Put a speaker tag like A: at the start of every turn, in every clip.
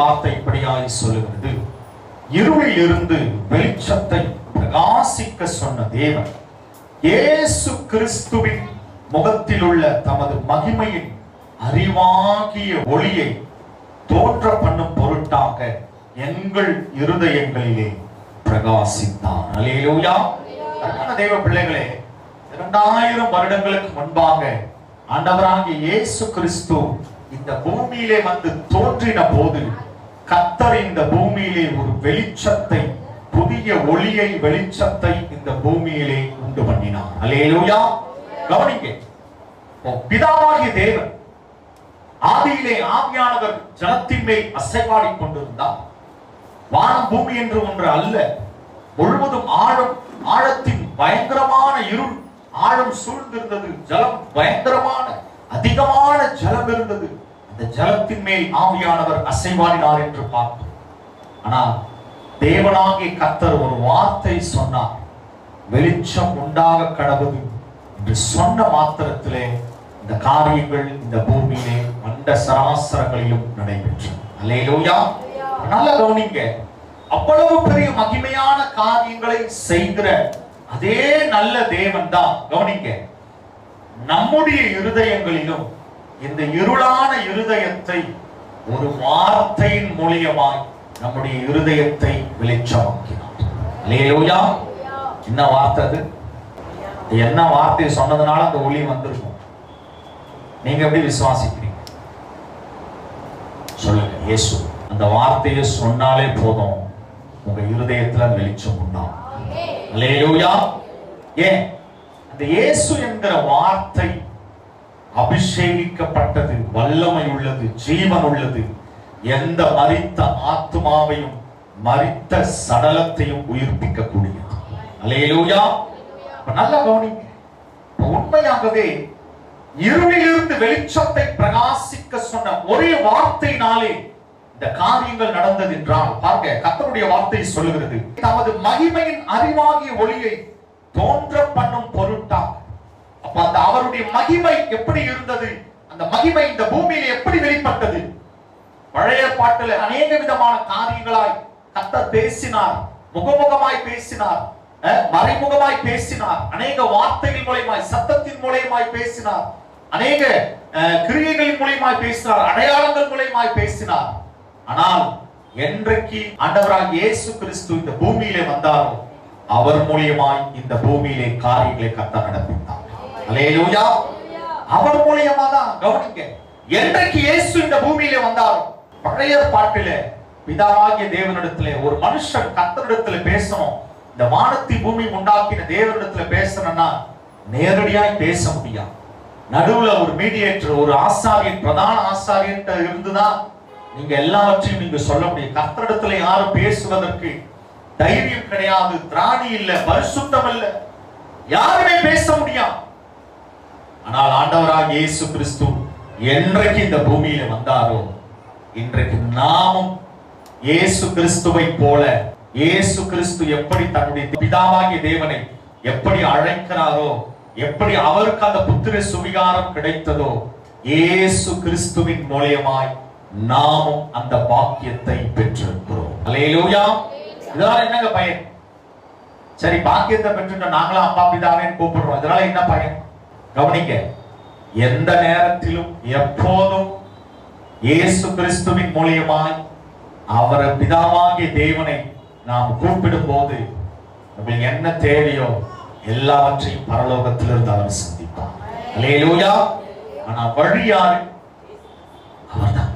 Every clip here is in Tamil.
A: வார்த்தை இப்படியாய் சொல்லுகிறது. இருளில் இருந்து வெளிச்சத்தை பிரகாசிக்க சொன்ன தேவன் இயேசு கிறிஸ்துவின் முகத்தில் உள்ள தமது மகிமையின் அறிவாகிய ஒளியை தோற்ற பண்ணும் பொருட்டாக எங்கள் இருதயங்களிலே பிரகாசித்தான். அல்லேலூயா. தேவ பிள்ளைகளே இரண்டாயிரம் வருடங்களுக்கு முன்பாக ஆண்டவராகிய இயேசு கிறிஸ்து இந்த பூமியிலே வந்து தோன்றின போது கத்தர் இந்த பூமியிலே ஒரு வெளிச்சத்தை புதிய ஒளியை வெளிச்சத்தை இந்த பூமியிலே உண்டு பண்ணினார். அலேலூயா கவனிங்க. பிதாவாகிய தேவன் ஆதியிலே ஆவியானவர் ஜனத்தின் மேல் அசைவாடி கொண்டிருந்தார். வானம் பூமி என்று ஒன்று அல்ல. முழுவதும் ஆழம் ஆழத்தின் பயங்கரமான இருள். ஆழம் சூழ்ந்திருந்தது ஜலம் பயங்கரமான அதிகமான ஜலம் இருந்தது. அந்த ஜலத்தின் மேல் ஆவியானவர் அசைவாடினார் என்று பார்த்தோம் ஆனால் தேவனாகிய கத்தர் ஒரு வார்த்தை சொன்னார். வெளிச்சம் உண்டாக கடவுது என்று சொன்ன மாத்திரத்திலே இந்த காரியங்கள் இந்த பூமியிலே மண்ட சராசரங்களிலும் நடைபெற்றது. அல்லேலூயா. நல்ல கவனிங்க. அவ்வளவு பெரிய மகிமையான காரியங்களை செய்கிற அதே நல்ல தேவன் தான் கவனிங்க. நம்முடைய இருதயங்களிலும் இந்த இருளான இருதயத்தை ஒரு வார்த்தையின் மூலியமாய் நம்முடைய இருதயத்தை வெளிச்சமாக்கினார். அல்லேலூயா என்ன வார்த்தை அது? என்ன வார்த்தையை சொன்னதுனால அந்த ஒளி வந்திருக்கும். நீங்க எப்படி விசுவாசிக்கிறீங்க? சொல்லுங்க இயேசு. அந்த வார்த்தையை சொன்னாலே போதும். உங்க இருதயத்துல வெளிச்சம் உண்டாகும். ஏன்? அந்த இயேசு என்கிற வார்த்தை அபிஷேகிக்கப்பட்டது வல்லமை உள்ளது ஜீவன் உள்ளது எந்த மறித்த ஆத்மாவையும் மறித்த சடலத்தையும் உயிர்ப்பிக்க கூடியது அல்லேலூயா நல்லா கவனிங்க. உண்மையாகவே இருளிலிருந்து வெளிச்சத்தை பிரகாசிக்க சொன்ன ஒரே வார்த்தையினாலே இந்த காரியங்கள் நடந்தது என்றால் பாருங்க கத்தனுடைய வார்த்தை சொல்லுகிறது. தமது மகிமையின் அறிவாகிய ஒளியை தோன்ற பண்ணும் பொருட்டா அப்ப அந்த அவருடைய மகிமை எப்படி இருந்தது? அந்த மகிமை இந்த பூமியில எப்படி வெளிப்பட்டது? பழைய பாட்டுல அநேக விதமான காரியங்களாய் கத்த பேசினார். முகமுகமாய் பேசினார். அஹ், மறைமுகமாய் பேசினார். அநேக வார்த்தைகள் மூலயமாய் சத்தத்தின் மூலியமாய் பேசினார். அநேக அஹ், கிரியைகளின் மூலியமாய் பேசினார். அடையாளங்கள் மூலயமாய் பேசினார். ஆனால் என்றைக்கு ஆண்டவராக இயேசு கிறிஸ்து இந்த பூமியிலே வந்தாரோ அவர் மூலியமாய் இந்த பூமியிலே காரியங்களை கத்த நடப்பித்தார் அல்லேலூயா அவர் மூலியமா தான் கவனிங்க. என்றைக்கு இயேசு இந்த பூமியில வந்தாரோ பழைய பாட்டிலே பிதாவாகிய தேவனிடத்துல ஒரு மனுஷன் கத்தனிடத்துல பேசணும். இந்த வானத்தி பூமி உண்டாக்கின தேவனிடத்துல பேசணும்னா நேரடியாய் பேச முடியாது. நடுவுல ஒரு மீடியேட்டர் ஒரு ஆசாரியன் பிரதான ஆசாரியன் இருந்துதான் நீங்க எல்லாவற்றையும் நீங்க சொல்ல முடியும். கத்தரிடத்துல யாரும் பேசுவதற்கு தைரியம் கிடையாது திராணி இல்ல பரிசுத்தம் இல்ல. யாருமே பேச முடியாது. ஆனால் ஆண்டவராக இயேசு கிறிஸ்து என்றைக்கு இந்த பூமியில வந்தாரோ இன்றைக்கு நாமும் இயேசு கிறிஸ்துவை போல இயேசு கிறிஸ்து எப்படி தன்னுடைய பிதாவாகிய தேவனை எப்படி அழைக்கிறாரோ எப்படி அவருக்கு அந்த புத்திர சுவிகாரம் கிடைத்ததோ இயேசு கிறிஸ்துவின் மூலியமாய் நாமும் அந்த பாக்கியத்தை பெற்றிருக்கிறோம். அலையிலூயா இதனால என்னங்க பயன்? சரி பாக்கியத்தை பெற்றுட்டோம் நாங்களும் அப்பா பிதாவேன்னு கூப்பிடுறோம். இதனால என்ன பயன்? கவனிங்க எந்த நேரத்திலும் எப்போதும் இயேசு கிறிஸ்துவின் மூலியமாய் அவரை பிதாவாகிய தேவனை நாம் கூப்பிடும் போது நம்மளுக்கு என்ன தேவையோ எல்லாவற்றையும் பரலோகத்திலிருந்து அவர் சந்திப்பார். அல்லேலூயா ஆனா வழி யாரு? அவர்தான்.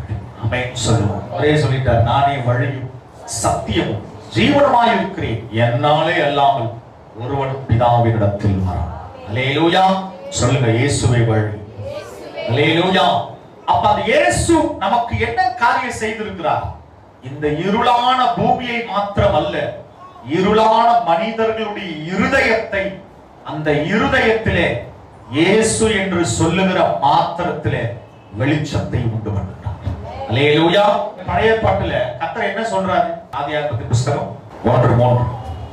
A: சொல்லுவோம். ஒரே சொல்லிட்டார் நானே வழியும் சத்தியமும் ஜீவனமாய் இருக்கிறேன். என்னாலே அல்லாமல் ஒருவன் பிதாவினிடத்தில் வரான் அலேலூயா சொல்லுங்க இயேசுவை வழி அல்லேலூயா அப்ப அந்த இயேசு நமக்கு என்ன காரியம் செய்திருக்கிறார்? இந்த இருளான பூமியை மாத்திரம் அல்ல இருளான மனிதர்களுடைய இருதயத்தை அந்த இருதயத்திலே இயேசு என்று சொல்லுகிற மாத்திரத்திலே வெளிச்சத்தை உண்டு பண்ணுகிறார். அல்லேலூயா பழைய பாட்டுல கத்தர் என்ன சொல்றாரு? ஆதியாகமத்தின் புஸ்தகம் ஒன்று மூன்று.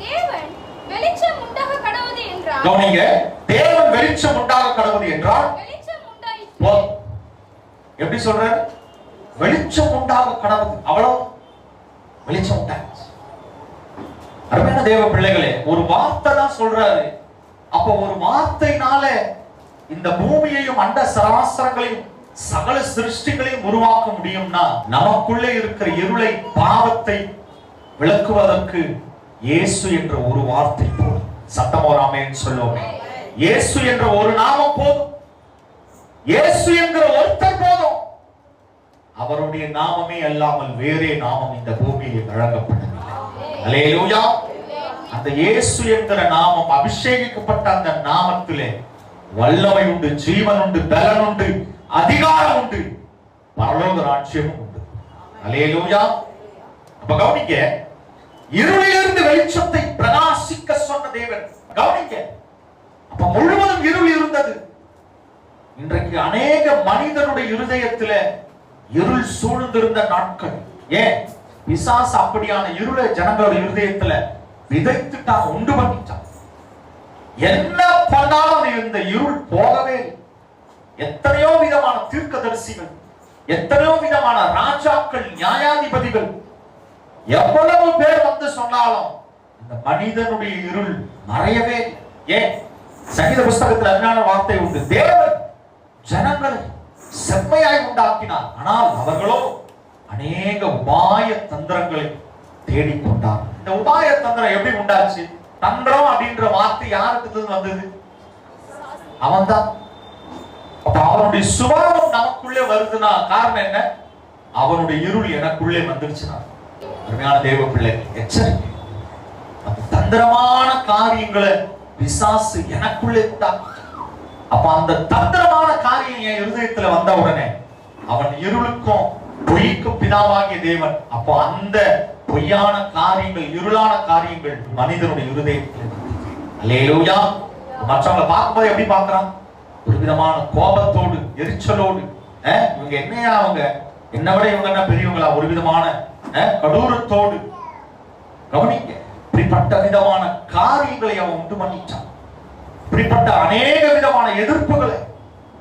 B: தேவன் வெளிச்சம் உண்டாக கடவுது என்றார்.
A: கவனிங்க தேவன் வெளிச்சம் உண்டாக கடவுது என்றால் எப்படி சொல்றாரு வெளிச்சம் உண்டாக கடவுது அவ்வளவு வெளிச்சம் உண்டாச்சு அருமையான தேவ பிள்ளைகளே ஒரு வார்த்தை தான் சொல்றாரு. அப்ப ஒரு வார்த்தையினால இந்த பூமியையும் அண்ட சராசரங்களையும் சகல சிருஷ்டிகளையும் உருவாக்க முடியும்னா நமக்குள்ளே இருக்கிற இருளை பாவத்தை விளக்குவதற்கு இயேசு என்ற ஒரு வார்த்தை போதும். சத்தமோராமேன்னு சொல்லுவோமே. இயேசு என்ற ஒரு நாமம் போதும். இயேசு என்கிற ஒருத்தர் போதும். அவருடைய நாமமே அல்லாமல் வேறே நாமம் இந்த பூமியில் வழங்கப்பட்டது அந்த இயேசு என்கிற நாமம் அபிஷேகிக்கப்பட்ட அந்த நாமத்திலே வல்லமை உண்டு ஜீவன் உண்டு பலன் உண்டு அதிகாரம் உண்டு பரலோக ராட்சியமும் உண்டு. அலேலூயா அப்ப கவனிக்க இருளிலிருந்து வெளிச்சத்தை பிரகாசிக்க சொன்ன தேவன். கவனிக்க முழுவதும் இருள் இருந்தது. இன்றைக்கு அநேக மனிதனுடைய இருதயத்துல இருள் சூழ்ந்திருந்த நாட்கள். ஏன்? பிசாசு அப்படியான இருளை ஜனங்களோட இருதயத்துல விதைத்துட்டாங்க உண்டு பண்ணிட்டான். என்ன பண்ணாலும் இந்த இருள் போகவே எத்தனையோ விதமான தீர்க்கதரிசிகள் எத்தனையோ விதமான ராஜாக்கள் நியாயாதிபதிகள் எவ்வளவு பேர் வந்து சொன்னாலும் இந்த மனிதனுடைய இருள் மறையவே ஏன்? சங்கீத புஸ்தகத்தில் அருமையான வார்த்தை உண்டு. தேவன் ஜனங்களை செம்மையாய் உண்டாக்கினார். ஆனால் அவர்களோ அநேக உபாய தந்திரங்களை தேடிக்கொண்டார் இந்த உபாய தந்திரம் எப்படி உண்டாச்சு? தந்திரம் அப்படின்ற வார்த்தை யாருக்கு இருந்து வந்தது? அவன்தான். அப்ப அவனுடைய சுபாவம் நமக்குள்ளே வருதுன்னா காரணம் என்ன? அவனுடைய இருள் எனக்குள்ளே வந்துருச்சுன்னா. அருமையான தேவ பிள்ளை எச்சரிக்கை தந்திரமான காரியங்களை பிசாசு எனக்குள்ளே உண்டாக்கு அப்ப அந்த தந்திரமான காரியம் என் இருதயத்துல வந்த உடனே அவன் இருளுக்கும் பொய்க்கும் பிதாவாகிய தேவன். அப்போ அந்த பொய்யான காரியங்கள் இருளான காரியங்கள் மனிதனுடைய இருதயத்தில் அல்லேலூயா. மற்றவங்களை பார்க்கும்போது எப்படி பார்க்கறான்? ஒரு விதமான கோபத்தோடு எரிச்சலோடு. அஹ், இவங்க என்னையா அவங்க? என்னை விட இவங்க என்ன பெரியவங்களா? ஒரு விதமான அஹ், கடூரத்தோடு. கவனிங்க. இப்படிப்பட்ட விதமான காரியங்களை அவன் உண்டு பண்ணிட்டான். இப்படிப்பட்ட அநேக விதமான எதிர்ப்புகளை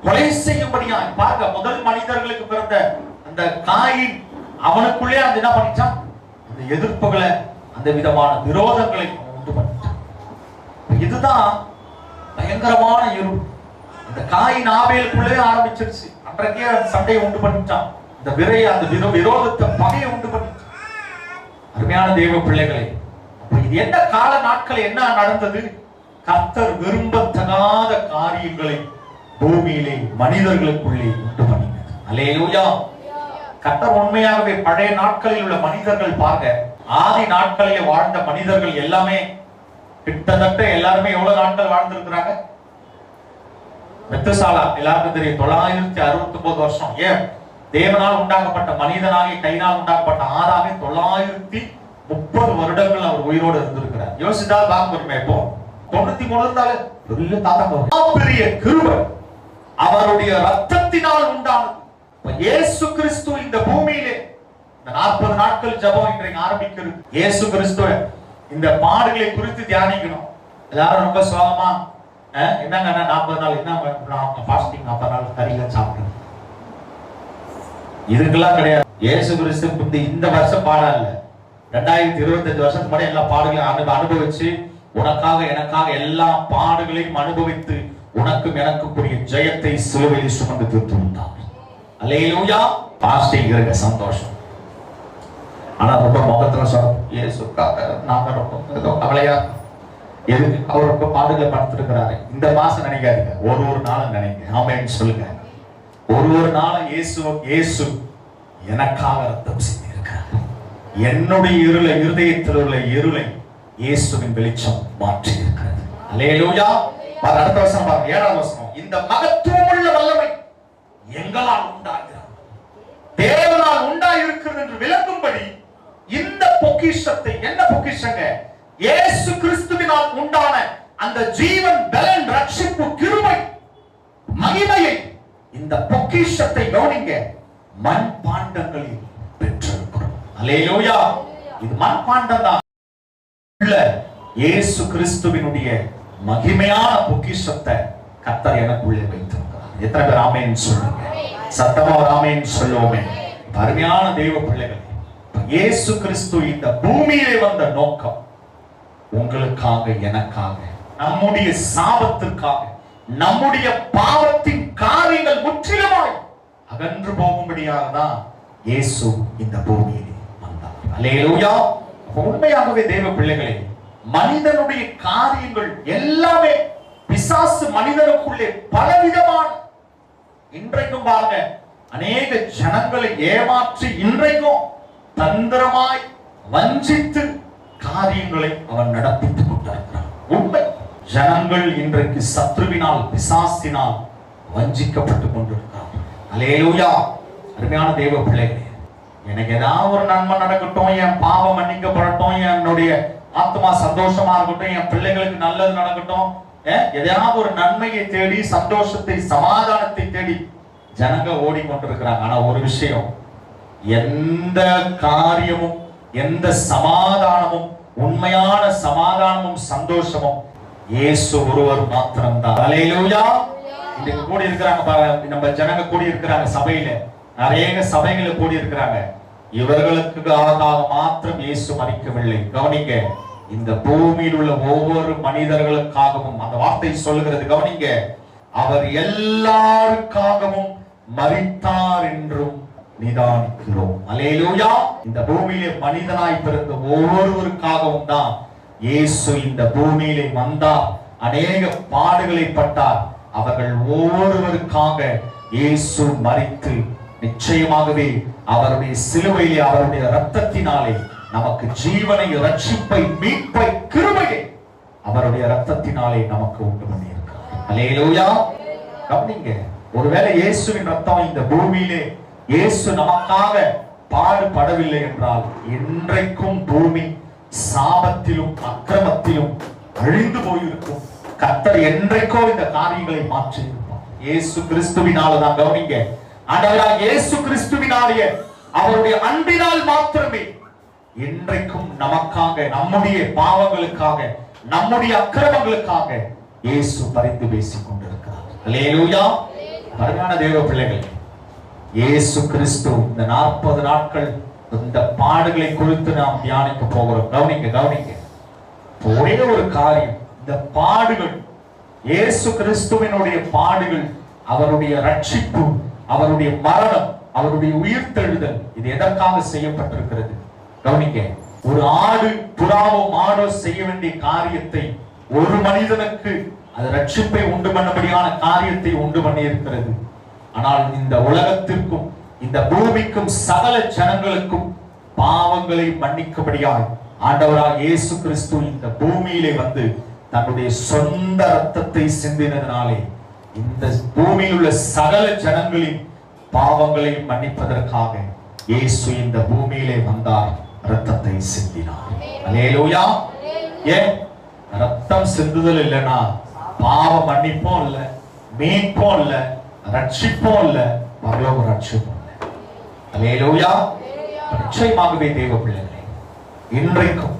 A: கொலை செய்யும்படியாய் பார்க்க முதல் மனிதர்களுக்கு பிறந்த அந்த காயின் அவனுக்குள்ளே அந்த என்ன பண்ணிட்டான்? அந்த எதிர்ப்புகளை அந்த விதமான விரோதங்களை அவன் உண்டு பண்ணிட்டான். இதுதான் பயங்கரமான இருள். அந்த காயின் ஆபேலுக்குள்ளே ஆரம்பிச்சிருச்சு. அன்றைக்கே அந்த சண்டையை உண்டு பண்ணிட்டான். இந்த விரைய அந்த விரோதத்தை பகையை உண்டு பண்ணிட்டான். அருமையான தெய்வ பிள்ளைகளை இது என்ன கால நாட்கள் என்ன நடந்தது? கர்த்தர் விரும்பத்தகாத காரியங்களை பூமியிலே மனிதர்களுக்குள்ளே உண்டு பண்ணினார் அல்லேலூயா. கர்த்தர் உண்மையாகவே பழைய நாட்களில் உள்ள மனிதர்கள் பாருங்க. ஆதி நாட்களிலே வாழ்ந்த மனிதர்கள் எல்லாமே கிட்டத்தட்ட எல்லாருமே எவ்வளவு நாட்கள் வாழ்ந்திருக்கிறாங்க? மெத்தசாலா எல்லாருக்கும் தெரியும் தொள்ளாயிரத்தி அறுபத்தி ஒன்பது வருஷம். ஏன்? தேவனால் உண்டாக்கப்பட்ட மனிதனாகி கைனால் உண்டாக்கப்பட்ட ஆறாவே தொள்ளாயிரத்தி முப்பது வருடங்கள் அவர் உயிரோடு இருந்திருக்கிறார். யோசிச்சா தான் வருமே இப்போ தொண்ணூத்தி மூணு இருந்தாலே பெரிய தாத்தா பெரிய கிருபை அவருடைய ரத்தத்தினால் உண்டானது. இயேசு கிறிஸ்து இந்த பூமியிலே இந்த நாற்பது நாட்கள் ஜெபம் இன்றைக்கு ஆரம்பிக்கிறது. இயேசு கிறிஸ்துவ இந்த பாடுகளை குறித்து தியானிக்கணும். எல்லாரும் ரொம்ப சுலபமா அஹ், என்னங்க நாற்பது நாள் என்ன பாஸ்டிங் நாற்பது நாள் கறியில சாப்பிடுறது? இதுக்கெல்லாம் கிடையாது. இயேசு கிறிஸ்து இந்த இந்த வருஷம் பாடம் இல்ல ரெண்டாயிரத்தி இருபத்தஞ்சு வருஷத்துக்கு முன்னாடி எல்லா பாடுகளையும் அனு அனுபவிச்சு உனக்காக எனக்காக எல்லா பாடுகளையும் அனுபவித்து உனக்கும் எனக்கும் கூடிய ஜெயத்தை சிலுவையில் சுமந்து தீர்த்து வந்தார் அல்லேலூயா சந்தோஷம். ஆனா ரொம்ப முகத்துல சொல்ல இயேசுக்காக நாங்க ரொம்ப ஏதோ கவலையா எதுக்கு? அவர் ரொம்ப பாடுகளை படுத்திருக்கிறாரு. இந்த மாசம் நினைக்காதீங்க. ஒரு ஒரு நாளும் நினைங்க. ஆமேன்னு சொல்லுங்க. ஒரு ஒரு நாளும் இயேசு இயேசு எனக்காக ரத்தம் செய்ய என்னுடைய இருளை இருதயத்தில் உள்ள இருளை இயேசுவின் வெளிச்சம் மாற்றி இருக்கிறது அல்லேலூயா அடுத்த வசனம் பாருங்க ஏழாவது வசனம். இந்த மகத்துவமுள்ள வல்லமை எங்களால் உண்டாகிறது? தேவனால் உண்டாயிருக்கிறது என்று விளக்கும்படி இந்த பொக்கிஷத்தை என்ன பொக்கிஷங்க? இயேசு கிறிஸ்துவினால் உண்டான அந்த ஜீவன் பலன் ரட்சிப்பு கிருமை மகிமையை இந்த பொக்கிஷத்தை கவனிங்க. மண் பாண்டங்களில் பெற்றது அல்லேலூயா இது மண்பாண்டம் தான் இயேசு கிறிஸ்துவினுடைய மகிமையான பொக்கிஷத்தை கத்தர் எனக்குள்ளே வைத்திருக்கிறார். எத்தனை பேர் ஆமேன்னு சொல்லுங்க? சத்தமா ஒரு சொல்லுவோமே. அருமையான தெய்வ பிள்ளைகள் இயேசு கிறிஸ்து இந்த பூமியிலே வந்த நோக்கம் உங்களுக்காக எனக்காக நம்முடைய சாபத்திற்காக நம்முடைய பாவத்தின் காரியங்கள் முற்றிலுமாய் அகன்று போகும்படியாக தான் இயேசு இந்த பூமியில் அல்லேலூயா. உண்மையாகவே தேவ பிள்ளைகளே மனிதனுடைய காரியங்கள் எல்லாமே பிசாசு மனிதனுக்குள்ளே பலவிதமான இன்றைக்கும் பாருங்க அநேக ஜனங்களை ஏமாற்றி இன்றைக்கும் தந்திரமாய் வஞ்சித்து காரியங்களை அவன் நடப்பித்துக் கொண்டிருக்கிறான். உண்மை. ஜனங்கள் இன்றைக்கு சத்ருவினால் பிசாசினால் வஞ்சிக்கப்பட்டுக் கொண்டிருக்கிறார் அலேலூயா அருமையான தேவ பிள்ளைகளே எனக்கு ஏதாவது ஒரு நன்மை நடக்கட்டும் என் பாவம் மன்னிக்கப்படட்டும் என்னுடைய ஆத்மா சந்தோஷமா இருக்கட்டும் என் பிள்ளைகளுக்கு நல்லது நடக்கட்டும் எதையாவது ஒரு நன்மையை தேடி சந்தோஷத்தை சமாதானத்தை தேடி ஜனங்க ஓடிக்கொண்டிருக்கிறாங்க. ஆனா ஒரு விஷயம் எந்த காரியமும் எந்த சமாதானமும் உண்மையான சமாதானமும் சந்தோஷமும் இயேசு ஒருவர் மாத்திரம்தான். அலையிலூயா இன்னைக்கு கூடி இருக்கிறாங்க பாருங்க நம்ம ஜனங்க கூடி இருக்கிறாங்க சபையில. நிறைய சபைகளை கூடி இருக்கிறாங்க இவர்களுக்காக மாத்திரம் இயேசு மறிக்கவில்லை கவனிங்க இந்த பூமியில் உள்ள ஒவ்வொரு மனிதர்களுக்காகவும் அந்த வார்த்தை சொல்லுகிறது கவனிங்க அவர் எல்லாருக்காகவும் மறித்தார் என்றும் நிதானிக்கிறோம். அலேலூயா இந்த பூமியிலே மனிதனாய் பிறந்த ஒவ்வொருவருக்காகவும் தான் இயேசு இந்த பூமியிலே வந்தார். அநேக பாடுகளை பட்டார். அவர்கள் ஒவ்வொருவருக்காக இயேசு மறித்து நிச்சயமாகவே அவருடைய சிலுவையிலே அவருடைய ரத்தத்தினாலே நமக்கு ஜீவனை ரட்சிப்பை மீட்பை கிருமையை அவருடைய ரத்தத்தினாலே நமக்கு உண்டு பண்ணியிருக்கிறார் அல்லேலூயா கவனிங்க ஒருவேளை இயேசுவின் ரத்தம் இந்த பூமியிலே இயேசு நமக்காக பாடுபடவில்லை என்றால் இன்றைக்கும் பூமி சாபத்திலும் அக்கிரமத்திலும் அழிந்து போயிருக்கும். கத்தர் என்றைக்கோ இந்த காரியங்களை மாற்றி இருப்பார் இயேசு கிறிஸ்துவினால தான் கவனிங்க ஆண்டவராக இயேசு கிறிஸ்துவினாலேயே அவருடைய அன்பினால் மாத்திரமே இன்றைக்கும் நமக்காக நம்முடைய பாவங்களுக்காக நம்முடைய அக்கிரமங்களுக்காக இயேசு பரிந்து பேசிக் கொண்டிருக்கிறார் அல்லேலூயா அருமையான தேவ பிள்ளைகள் இயேசு கிறிஸ்து இந்த நாற்பது நாட்கள் இந்த பாடுகளை குறித்து நாம் தியானிக்க போகிறோம். கவனிங்க கவனிங்க. ஒரே ஒரு காரியம் இந்த பாடுகள் இயேசு கிறிஸ்துவினுடைய பாடுகள் அவருடைய ரட்சிப்பு அவருடைய மரணம் அவருடைய உயிர்த்தெழுதல் இது எதற்காக செய்யப்பட்டிருக்கிறது? கவனிக்க ஒரு ஆடு புறாவோ மாடோ செய்ய வேண்டிய காரியத்தை ஒரு மனிதனுக்கு அது ரட்சிப்பை உண்டு பண்ணபடியான காரியத்தை உண்டு பண்ணி இருக்கிறது ஆனால் இந்த உலகத்திற்கும் இந்த பூமிக்கும் சகல ஜனங்களுக்கும் பாவங்களை மன்னிக்கும்படியாய் ஆண்டவராக இயேசு கிறிஸ்து இந்த பூமியிலே வந்து தன்னுடைய சொந்த ரத்தத்தை சிந்தினதினாலே இந்த பூமியில் உள்ள சகல ஜனங்களின் பாவங்களை மன்னிப்பதற்காக இயேசு இந்த பூமியிலே வந்தார். ரத்தத்தை சிந்தினார். அலேலூயா ஏன் ரத்தம் சிந்துதல் இல்லனா பாவ மன்னிப்பும் இல்ல மீட்பும் இல்ல ரட்சிப்பும் இல்ல பரலோக ரட்சிப்பும் இல்ல. அலேலூயா நிச்சயமாகவே தேவ பிள்ளைகளே இன்றைக்கும்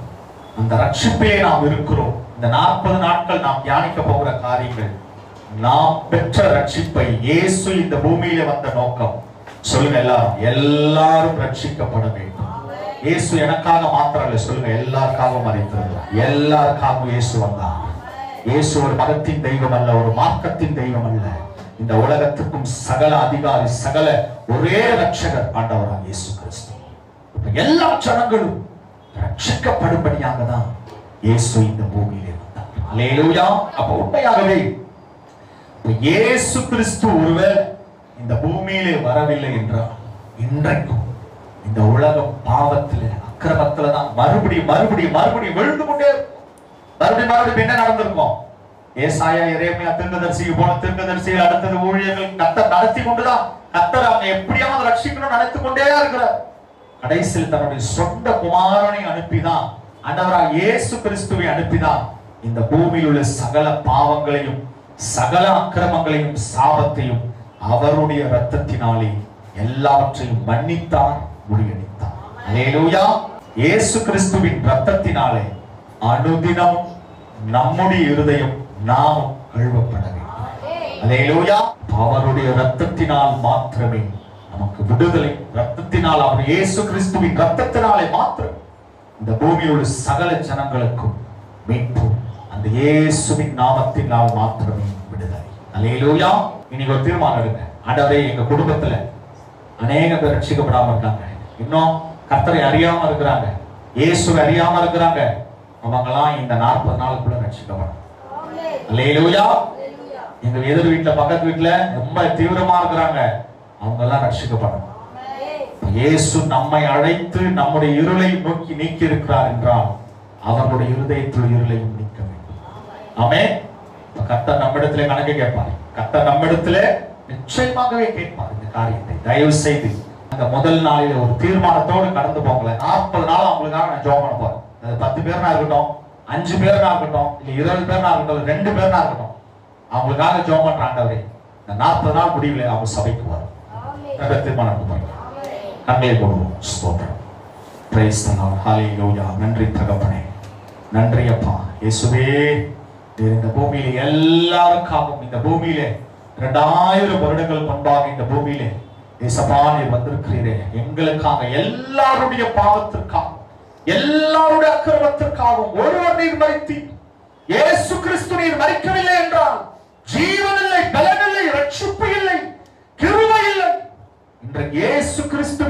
A: அந்த ரட்சிப்பிலே நாம் இருக்கிறோம். இந்த நாற்பது நாட்கள் நாம் தியானிக்க போகிற காரியங்கள் நாம் பெற்ற ரட்சிப்பை இயேசு இந்த பூமியில வந்த நோக்கம். சொல்லுங்க எல்லாரும் எல்லாரும் ரட்சிக்கப்பட வேண்டும். இயேசு எனக்காக மாத்திரம் இல்லை சொல்லுங்க எல்லாருக்காகவும் மறைத்திருந்தார் எல்லாருக்காகவும் இயேசு வந்தார். இயேசு ஒரு மதத்தின் தெய்வம் அல்ல ஒரு மார்க்கத்தின் தெய்வம் அல்ல. இந்த உலகத்துக்கும் சகல அதிகாரி சகல ஒரே ரட்சகர் ஆண்டவராக இயேசு கிறிஸ்து. எல்லா ஜனங்களும் ரட்சிக்கப்படும்படியாக தான் இயேசு இந்த பூமியிலே வந்தார். அல்லேலூயா அப்ப உண்மையாகவே இயேசு கிறிஸ்து ஒருவர் இந்த பூமியிலே வரவில்லை என்றால் இன்றைக்கும் இந்த உலகம் பாவத்தில் அக்கிரமத்தில் தான் மறுபடியும் மறுபடியும் மறுபடியும் விழுந்து கொண்டே மறுபடியும் மறுபடியும் என்ன நடந்திருக்கும். ஏசாயா எரேமியா திருந்ததரிசிக்கு போன தீர்க்கதரிசியில் அடுத்தது ஊழியர்கள் கத்தர் நடத்தி கொண்டுதான். கத்தர் அவங்க எப்படியாவது ரட்சிக்கணும்னு நினைத்து கொண்டே இருக்கிறார். கடைசியில் தன்னுடைய சொந்த குமாரனை அனுப்பிதான் ஆண்டவராக இயேசு கிறிஸ்துவை அனுப்பிதான் இந்த பூமியில் உள்ள சகல பாவங்களையும் சகல அக்கிரமங்களையும் சாபத்தையும் அவருடைய ரத்தத்தினாலே எல்லாவற்றையும் மன்னித்தார் முறியடித்தார் அலேலூயா இயேசு கிறிஸ்துவின் ரத்தத்தினாலே அனுதினம் நம்முடைய இருதயம் நாம் கழுவப்பட வேண்டும். அலேலூயா அவருடைய ரத்தத்தினால் மாத்திரமே நமக்கு விடுதலை. ரத்தத்தினால் அவர் இயேசு கிறிஸ்துவின் ரத்தத்தினாலே மாத்திரம் இந்த பூமியில் உள்ள சகல ஜனங்களுக்கும் மீட்போம் அந்த இயேசுவின் நாமத்தினால் மாத்திரமே விடுதலை. அலையிலூயா இன்னைக்கு ஒரு தீர்மானம் எடுங்க. ஆண்டவரே எங்க குடும்பத்துல அநேக பேர் ரட்சிக்கப்படாம இருக்காங்க. இன்னும் கர்த்தரை அறியாம இருக்கிறாங்க. இயேசுவை அறியாம இருக்கிறாங்க. அவங்கெல்லாம் இந்த நாற்பது நாளுக்குள்ள ரட்சிக்கப்படும் அலையிலூயா எங்க எதிர் வீட்டுல பக்கத்து வீட்டுல ரொம்ப தீவிரமா இருக்கிறாங்க. அவங்க எல்லாம் ரட்சிக்கப்படும் இயேசு நம்மை அழைத்து நம்முடைய இருளை நோக்கி நீக்கி இருக்கிறார் என்றால் அவர்களுடைய இருதயத்தில் இருளையும் ஆமே கர்த்தர் நம்மிடத்திலே கணக்கு கேட்பார். கர்த்தர் நம்மிடத்திலே நிச்சயமாகவே கேட்பார் இந்த காரியத்தை. தயவு செய்து அந்த முதல் நாளில ஒரு தீர்மானத்தோடு கடந்து போங்களேன். நாற்பது நாள் அவங்களுக்காக நான் ஜோம் பண்ண போறேன். அது பத்து பேர்னா இருக்கட்டும் அஞ்சு பேர்னா இருக்கட்டும் இல்ல இருபது பேர்னா இருக்கட்டும் ரெண்டு பேர்னா இருக்கட்டும். அவங்களுக்காக ஜோம் பண்ற ஆண்டவரே இந்த நாற்பது நாள் முடிவில் அவங்க சபைக்கு வரும். தீர்மானம் பண்ணுங்க கண்களை போடுவோம் ஸ்தோத்திரம். பிரைஸ் தனால் ஹalleluya நன்றி தகப்பனே. நன்றி அப்பா. இயேசுவே. இந்த பூமியில எல்லாருக்காகவும் இந்த பூமியிலே இரண்டாயிரம் வருடங்கள் முன்பாக இந்த பூமியிலே இயேசப்பா வந்திருக்கிறீரே. எங்களுக்காக எல்லாருடைய பாவத்திற்காகவும் எல்லாருடைய அக்கிரமத்திற்காகவும் ஒருவர் நீர் மறித்தீர் இயேசு கிறிஸ்து நீர் மறிக்கவில்லை என்றால் ஜீவன் இல்லை பலன் இல்லை ரட்சிப்பு இல்லை கிருபை இல்லை. இன்றைக்கு இயேசு கிறிஸ்து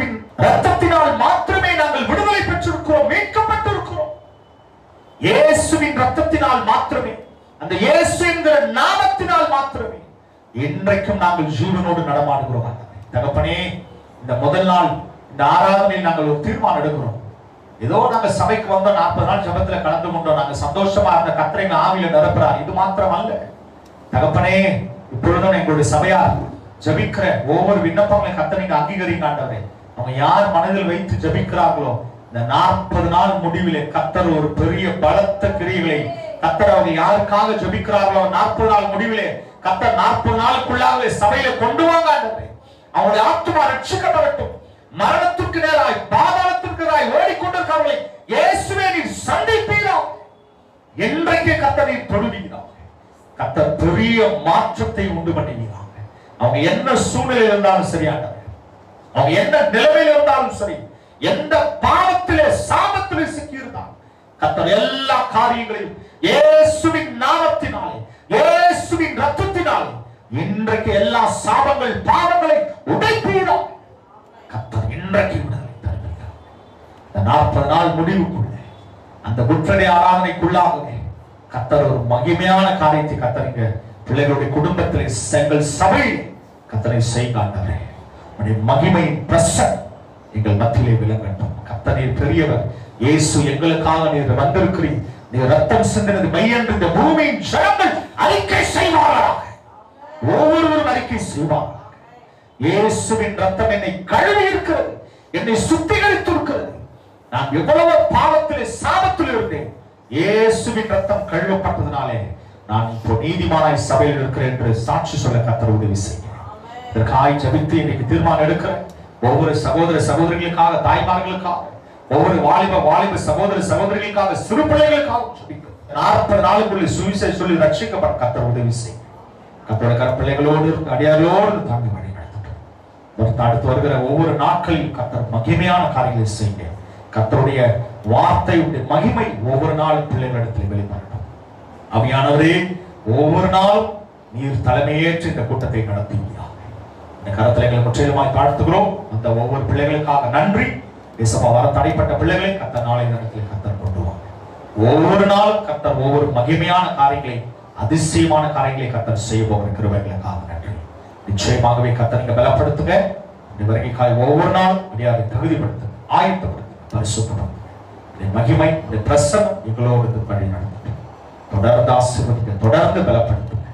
A: நாமத்தினால் மாத்திரமே. இன்றைக்கும் நாங்கள் ஜீவனோடு நடமாடுகிறோம். தகப்பனே இந்த முதல் நாள் இந்த ஆராதனையில் நாங்கள் ஒரு தீர்மானம் எடுக்கிறோம். ஏதோ நாங்க சபைக்கு வந்தோம் நாற்பது நாள் ஜெபத்துல கலந்து கொண்டோம். நாங்க சந்தோஷமா இருந்த கத்திரை ஆவியில நிரப்புறார். இது மாத்திரம் அல்ல தகப்பனே இப்பொழுதும் எங்களுடைய சபையார் ஜபிக்கிற ஒவ்வொரு விண்ணப்பங்களையும் கத்த நீங்க அங்கீகரிங்க ஆண்டவரே அவங்க யார் மனதில் வைத்து ஜபிக்கிறார்களோ இந்த நாற்பது நாள் முடிவிலே கத்தர் ஒரு பெரிய பலத்த கிரியைகளை கத்தர் அவங்க யாருக்காக ஜபிக்கிறார்களோ நாற்பது நாள் முடிவிலே கத்தர் நாற்பது நாளுக்குள்ளாகவே சபையில கொண்டு வாங்க அவங்களுடைய ஆத்மா ரட்சிக்கப்படட்டும். மரணத்திற்கு நேராய் பாதாளத்திற்கு நேராய் ஓடிக்கொண்டிருக்கிறவர்களை இயேசுவே நீ சந்திப்பீரோ? என்றைக்கு கத்தரை தொழுவீராக. கத்தர் பெரிய மாற்றத்தை உண்டு பண்ணுவீராக. அவங்க என்ன சூழ்நிலை இருந்தாலும் சரியாட்டாங்க அவங்க என்ன நிலைமையில் இருந்தாலும் சரி எந்த பாவத்திலே சாபத்திலே சிக்கியிருந்தாலும் கத்தர் எல்லா காரியங்களையும் இயேசுவின் நாமத்தினாலே இயேசுவின் ரத்தத்தினாலே இன்றைக்கு எல்லா சாபங்கள் பாவங்களை உடைப்பீராக கத்தர் இன்றைக்கு விடுதலை தருகிறார். இந்த நாற்பது நாள் முடிவுக்குள்ளே அந்த குற்றடை ஆராதனைக்குள்ளாகவே கத்தர் ஒரு மகிமையான காரியத்தை கத்தரிங்க பிள்ளைகளுடைய குடும்பத்திலே செங்கல் சபையில் கத்தனை செய்காண்டவரே. உடைய மகிமையின் பிரசன் எங்கள் மத்தியிலே விளங்கட்டும். கத்தனை பெரியவர் இயேசு எங்களுக்காக நீர் வந்திருக்கிறீர். நீ ரத்தம் சிந்தினது மையன்று இந்த பூமியின் ஜனங்கள் அறிக்கை செய்வார்களாக ஒவ்வொருவரும் அறிக்கை செய்வார் இயேசுவின் ரத்தம் என்னை கழுவி இருக்கிறது என்னை சுத்திகரித்து இருக்கிறது. நான் எவ்வளவு பாவத்திலே சாபத்தில் இருந்தேன். இயேசுவின் ரத்தம் கழுவப்பட்டதுனாலே நான் இப்போ நீதிமானாய் சபையில் இருக்கிறேன் என்று சாட்சி சொல்ல கத்தர் உதவி செய்கிறேன் இதற்காய் ஜபித்து இன்னைக்கு தீர்மானம் எடுக்கிறேன். ஒவ்வொரு சகோதர சகோதரிகளுக்காக தாய்மார்களுக்காக ஒவ்வொரு வாலிப வாலிப சகோதர சகோதரிகளுக்காக சிறு பிள்ளைகளுக்காக ஜபிக்கிறேன் நாற்பது நாளுக்குள்ளே சுவிசை சொல்லி ரட்சிக்கப்பட கத்தர் உதவி செய்யும் கத்தோட கரப்பிள்ளைகளோடு அடியாரோடு தாங்கி வழி நடத்தட்டும் அடுத்து வருகிற ஒவ்வொரு நாட்களில் கத்தர் மகிமையான காரியங்களை செய்யுங்க. கத்தருடைய வார்த்தையுடைய மகிமை ஒவ்வொரு நாளும் பிள்ளைகளிடத்தில் வெளிப்படட்டும். அவையானவரே ஒவ்வொரு நாளும் நீர் தலைமையேற்று இந்த கூட்டத்தை நடத்துவீர்கள் இந்த கரத்தில் முற்றிலுமாய் தாழ்த்துகிறோம். அந்த ஒவ்வொரு பிள்ளைகளுக்காக நன்றி. இயேசப்பா வர தடைப்பட்ட பிள்ளைகளை கத்த நாளை நேரத்தில் கத்தர் கொண்டு வாங்க. ஒவ்வொரு நாளும் கத்தர் ஒவ்வொரு மகிமையான காரியங்களை அதிசயமான காரியங்களை கத்தர் செய்ய போகிற கிருபைகளுக்காக நன்றி. நிச்சயமாகவே கத்தர் நீங்க பலப்படுத்துங்க. இந்த வரைக்காய் ஒவ்வொரு நாளும் அடியாரை தகுதிப்படுத்துங்க ஆயத்தப்படுத்துங்க பரிசுத்தப்படுத்துங்க. இந்த மகிமை இந்த பிரசனம் எங்களோடு பணி வழி நடத்தட்டும் தொடர்ந்து ஆசீர்வதிங்க தொடர்ந்து பலப்படுத்துங்க.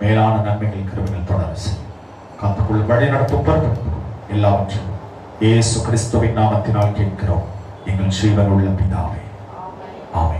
A: மேலான நன்மைகள் கிருபைகள் தொடர செய்யும் காத்துக்குள் வழி நடத்தும் பொறுப்படுத்தும். எல்லாவற்றையும் இயேசு கிறிஸ்துவின் நாமத்தினால் கேட்கிறோம். எங்கள் ஜீவன் உள்ள பிதாவே. ஆமே